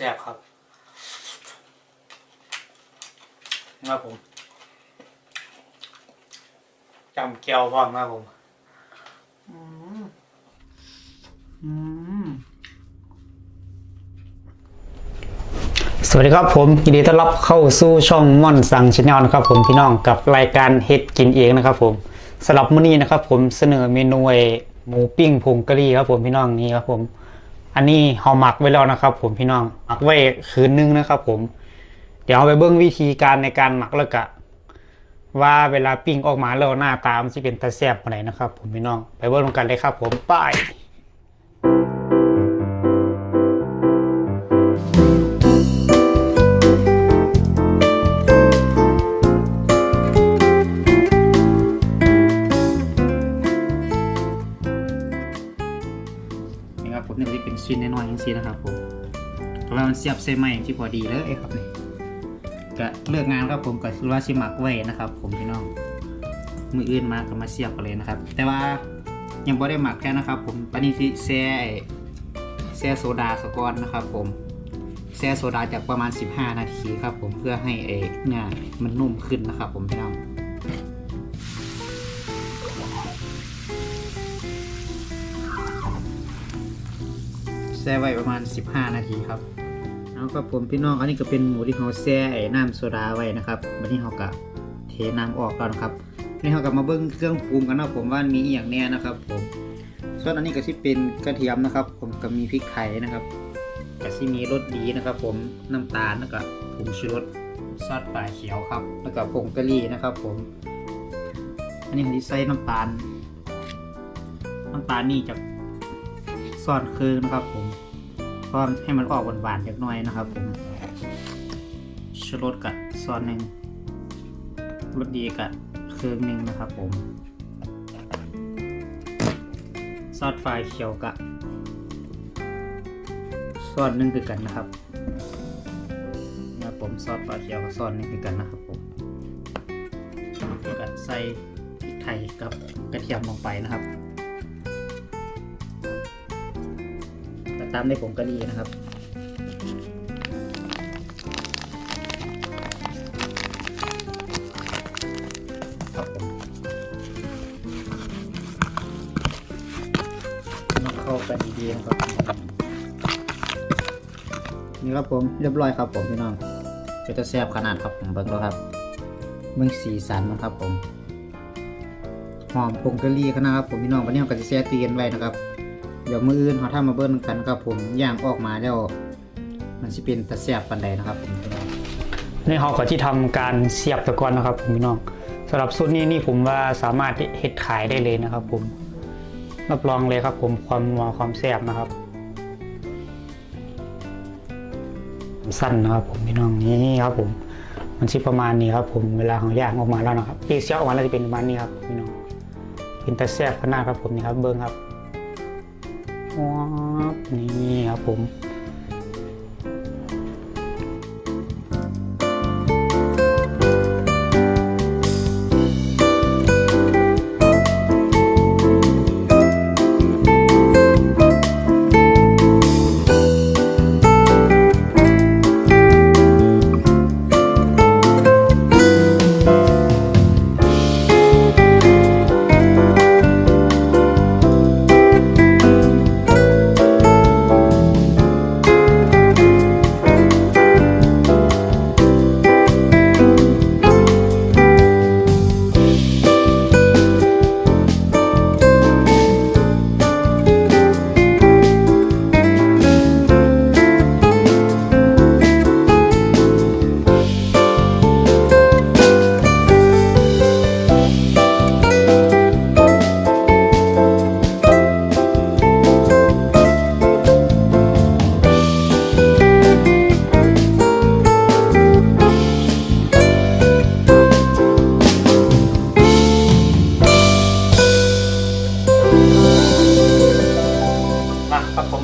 ซ่บครับนะครับผมจำเกียวพร้อมนะครับผมอืมอืมสวัสดีครับผมยินดีต้อนรับเข้าสู่ช่องม่อนสังชาแนลนะครับ ผมพี่น้องกับรายการเฮ็ดกินเองนะครับ ผมสำหรับมื้อนี้นะครับ ผมเสนอเมนูไอ้หมูปิ้งผงกะหรี่ครับ ผมพี่น้องนี่ครับผม อันนี้เฮาหมักไว้แล้วนะครับ ผมพี่น้องหมักไว้คืนนึงนะครับ ผม เดี๋ยวเอาไปเบื้องวิธีการในการหมักแล้วกะ ว่าเวลาปิ้งออกมาแล้วหน้าตามันจะเป็นตะแซบปานไหนนะครับ ผมพี่น้อง ไปเบิ่งกันเลยครับ ผมไป เสียบใส่ไม้อย่างที่พอดีเลยครับนี่ก็เลือกงานครับผมก็คือว่าชิหมักไว้นะครับ ผมพี่น้องมืออื่นมาก็มาเสียบกันเลยนะครับ แต่ว่ายังบ่ได้หมักแค่นะครับ ผมปานนี้ที่แช่แช่โซดาสกอนนะครับ ผมแช่โซดาจากประมาณ 15 นาทีครับ ผมเพื่อให้ไอ้เนื้อมันนุ่มขึ้นนะครับ ผมพี่น้องแช่ไว้ประมาณ 15 นาทีครับ แล้วก็ผมพี่น้องอันนี้ก็เป็นหมูที่เขาแช่ไอ้น้ำโซดาไว้นะครับวันนี้เขาก็เทน้ำออกแล้วนะครับนี่เขาก็มาเบิ้งเครื่องปรุงกันนะผมว่ามีอย่างแน่นะครับ ผมส่วนอันนี้ก็ที่เป็นกระเทียมนะครับ ผมก็มีพริกไทยนะครับก็ที่มีรสดีนะครับ ผมน้ำตาลแล้วก็ผงชูรสซอสปลาเขียวครับ แล้วก็ผงกะหรี่นะครับ ผม อันนี้ผมจะใส่น้ำตาลน้ำตาลนี่จะซ่อนคืนนะครับ ผม เพราะให้มันออกหวานๆเล็กน้อยนะครับผมชูรสกับซอนหนึ่งรสดีกับเครื่องหนึ่งนะครับผมซอสไฟเขียวกับซอสหนึ่งคือกันนะครับนะผมซอสไฟเขียวกับซอสหนึ่งคือกันนะครับผมแล้วก็ใส่พริกไทยกับกระเทียมลงไปนะครับ ตามด้วยผงกะหรี่นะครับ ครับมต้องเข้ากันดีๆนะครับ นี่ครับผมเรียบร้อยครับผมพี่น้องก็จะแซบขนาดครับผมเบิ่งแล้วครับเบิ่งสีสันนะครับผมหอมผงกะหรี่ขนาดครับผมพี่น้องวันนี้เราก็จะแช่ตู้เย็นไว้นะครับ เดี๋ยวมืออื่นเขาทำมาเบิ้ลกันครับผมย่างออกมาแล้ว มันจะเป็นตะแสบปันใดนะครับผมนี่เขาก็ที่ทำการเสียบตะกอนนะครับผมพี่น้องสำหรับสูตรนี้นี่ผมว่าสามารถเฮ็ดขายได้เลยนะครับ ผมรับรองเลยครับ ผมความนัวความแซ่บนะครับสั้นนะครับ ผมพี่น้องนี่ครับ ผม มันชิประมาณนี้ครับ ผมเวลาของย่างออกมาแล้วนะครับปีเสียออกมาแล้วจะเป็นประมาณนี้ครับพี่น้องเป็นตะแสบขนาดครับผมนี่ครับเบิ้งครับ นี่ครับผม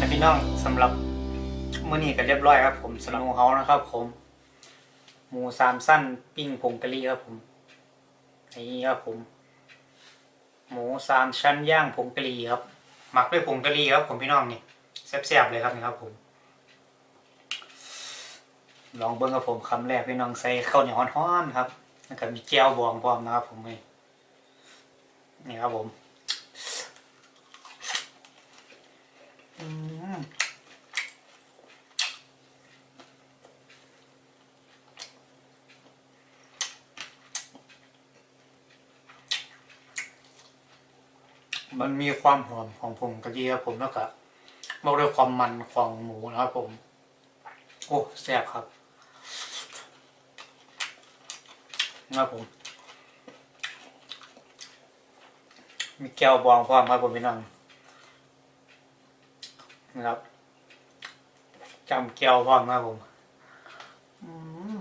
นะพี่น้องสำหรับมื้อนี้ก็เรียบร้อยครับ ผมสำหรับหมูเฮานะครับ ผมหมูสามสั้นปิ้งผงกะหรี่ครับผมนี่ครับผม หมูสามชั้นย่างผงกะหรี่ครับหมักด้วยผงกะหรี่ครับ ผมพี่น้องนี่แซ่บๆเลยครับนี่ครับผม ลองเบิ้งกับผมคำแรกพี่น้องใส่ข้าวเหนียวฮ้อนๆครับแล้วก็มีแก้วบองพร้อมนะครับ ผมนี่นี่ครับผมอืม มันมีความหอมของผมกะทิครับผมแล้วก็บอกด้วยความมันของหมูนะครับผม โอ้แซ่บครับนะครับผม มีแก้วบองพร้อมครับผมพี่น้องนะครับจำแก้วพร้อมครับผมอืม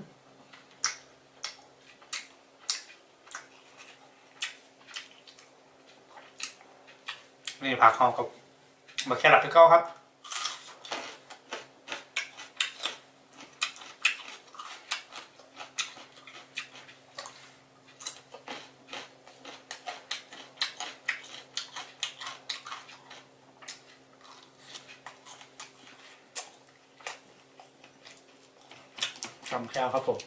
นี่ผักหอมกับบะแครอทที่เก้าครับจำแก้วครับผม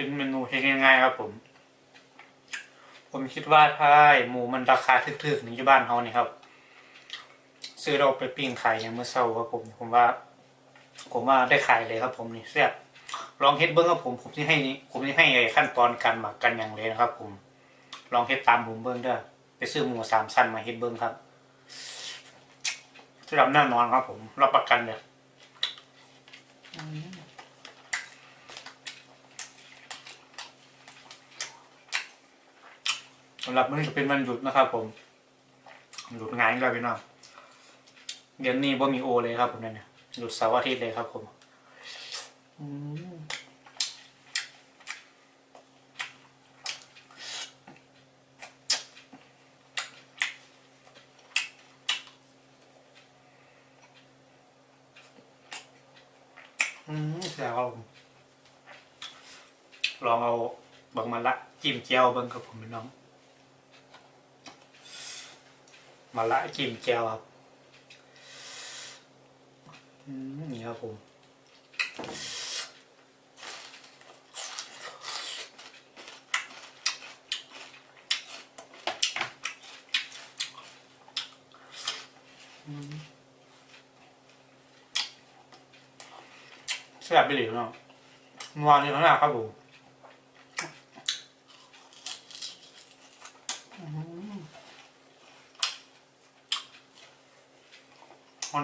เป็นเม นูเฮง่ายๆครับผม ผมคิดว่าถ้าหมูมันราคาถึกๆในที่บ้านเขาเนี่ยครับ ซื้อเราไปปิ้งขายอย่างเมื่อเช้าครับผม ผมว่า ผมว่าได้ขายเลยครับ ผมนี่แซ่บลองเฮ็ดเบิ้งครับผมผมที่ให้ ผมที่ให้ไอ้ขั้นตอนการหมักกันอย่างเลยนะครับ ผม ลองเฮ็ดตามผมเบิ้งเด้อไปซื้อหมูสามชั้นมาเฮ็ดเบิ้งครับที่รับแน่นอนครับผมรับประกันเลย สำหรับมื้อนี้จะเป็นวันหยุดนะครับ ผมหยุดงานแล้วพี่น้องเดือนนี้บ่มีโอเลยครับ ผมเนี่ยหยุดเสาร์อาทิตย์เลยครับ ผมอืมอืมแซ่บครับผมลองเอาบังมันละจิ้มเจียวบิ้งครับผมพี่น้อง มาละจิ้มเจียวครับอืมนี่ครั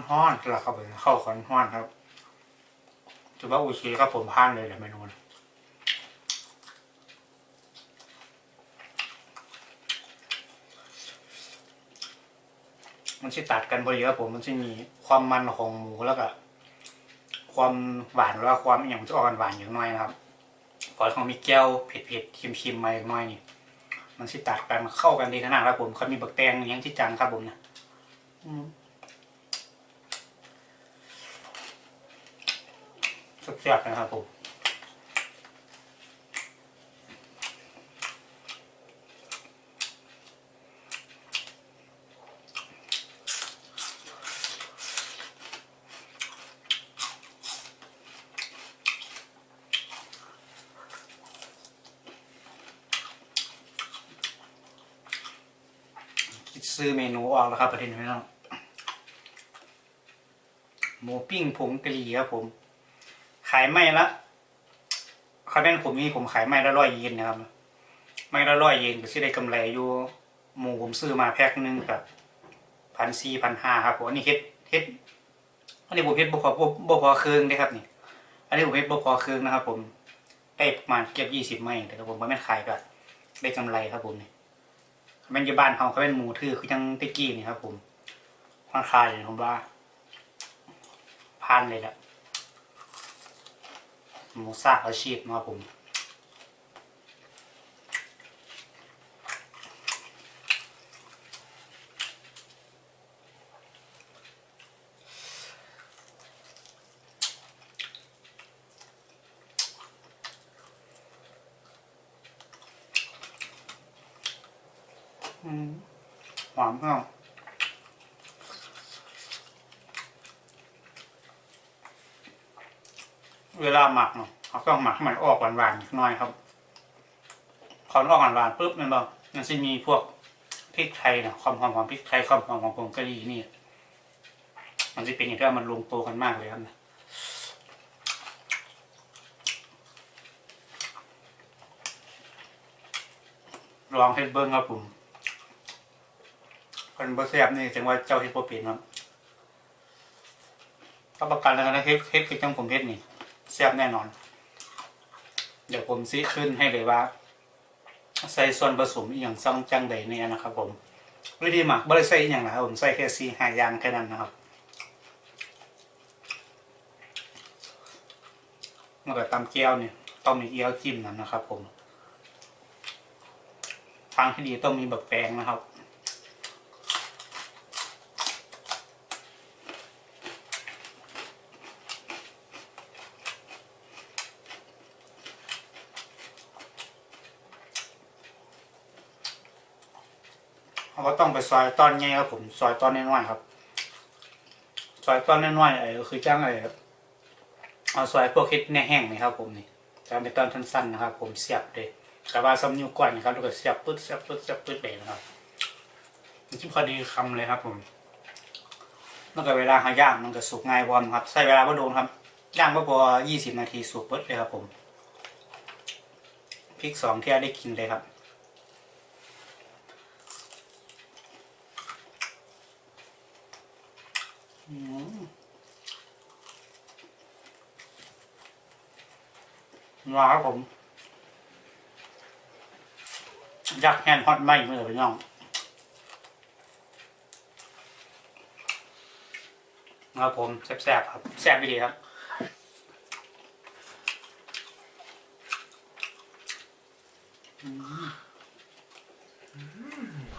บผมแซ่บไปเลยเนาะนัวนี่ขนาดครับผมฮ้อนๆกลับเข้าไปเข้าขอนฮ้อนครับถือว่าโอเคครับผมผ่านเลยแหละเมนูนี้มันจะตัดกันพอดีครับผมมันจะมีความมันของหมูแล้วก็ความหวานหรือว่าความอย่างมันจะออกหวานอย่างน้อยนะครับพอของมีแก้วเผ็ดๆคิมๆมาอย่างน้อยนี่มันสิตัดกันเข้ากันดีขนาดครับผมเขามีบักแตงอยังที่จังครับผมนะอืม แซ่บๆนะครับผมซื้อเมนูออกแล้วครับประเด็นพี่น้องหมูปิ้งผงกะหรี่ครับผมายไม่ละคาเป็นผมนี่ผมขายไม่ละร้อยเยนนะครับ ไม่ละร้อยเยนก็สิได้กำไรอยู่หมูผมซื้อมาแพ็คหนึงแบบพันสี่พันห้าครับผมอันนี้เฮ็ดเฮ็ดอันนี้ผมเฮ็ดบ่พอบ่พอเครื่องเด้ครับนี่ อันนี้ผมเฮ็ดบ่พอเครื่องนะครับ ผมได้ประมาณเกือบยี่สิบไม้แต่ครับผมบ่แม่ขายก็ได้กำไรครับผมนี่แม่นอยู่บ้านเฮาเขาเป็นหมูทื่อคือจังตะกี้นี่ครับ ผมค่อนข้างเลยผมว่าพันเลยแหละ หมูซากอาชีพนะครับผมหอมครัา เวลาหมักเนาะเขาต้องหมักให้มันออกหวานๆหน่อยครับพอออกหวานๆปุ๊บมันบอกมันจะมีพวกพริกไทยเนะความหอมของพริกไทยความหอมของผงกะหรี่นี่ มันจะเป็นอย่างที่ว่ามันลงตัวกันมากเลยครับนะลองเฮ็ดเบิ้งครับผมคนบ่แซ่บนี่จังว่าเจ้าเฮ็ดบ่เป็นครับรับประกันแล้วนะเฮ็ดเฮ็ดคือจังผมเฮ็ดนี่ แซ่บแน่นอน เดี๋ยวผมซิขึ้นให้เลยว่า ใส่ส่วนผสมอย่างซังจังใดเนี่ยนะครับ ผมวิธีหมักบ่ได้ใส่อย่างนะครับผมใส่แค่สี่ห้ายางแค่นั้นนะครับแล้วก็ตำแก้วเนี่ยต้องมีเกี๊ยวจิ้มนั่นนะครับ ผม ทางที่ดีต้องมีแบบแปลงนะครับ เราก็ต้องไปซอยตอนใหญ่ครับผมซอยตอนน้อยๆครับ ซอยตอนน้อยๆไอ้คือจ้างอะไรครับเอาซอยพวกเฮ็ดแหน่แห้งนี่ครับ ผมนี่จะเป็นตอนสั้นๆนะครับ ผมเสียบเลยแต่ว่าซ้ำนิ้วก้อยนะครับแล้วก็เสียบปึ๊ดเสียบปึ๊ดเสียบปึ๊ดเลยนะครับมันจิ้มพอดีคำเลยครับ ผมแล้วก็เวลาหาย่างมันก็สุกง่ายพร้อมครับใช้เวลาบ่โดนครับย่างก็พอยี่สิบนาทีสุกปึ๊ดเลยครับ ผมพริกสองเที่ยได้กินเลยครับ อืมมาครับผม ยักแฮนด์ฮอตไหมเมื่อพี่น้องครับผมแซ่บๆครับ แซ่บดีครับ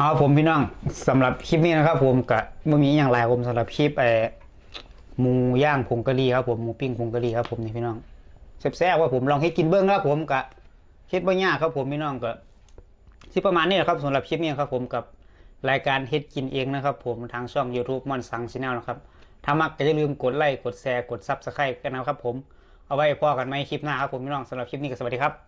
ครับผมพี่น้องสำหรับคลิปนี้นะครับผมกับมื่มีอย่างไรผมสำหรับคลิปไอ้หมูย่างผงกะหรี่ครับผมหมูปิ้งผงกะหรี่ครับผมนี่พี่น้องแซ่บๆว่าผมลองให้กินเบิ้องครับผมกะเฮ็ดบ่ยากครับผมพี่น้องก็ที่ประมาณนี้แหละครับสำหรับคลิปนี้ครับผมกับรายการเฮ็ดกินเองนะครับ ผมทางช่อง YouTube มอนสังชแนลนะครับถ้ามักก็อย่าลืมกดไลค์กดแชร์กด Subscribe กันนะครับผมเอาไว้พอกันไหมคลิปหน้าครับผมพี่น้องสำหรับคลิปนี้ก็สวัสดีครับ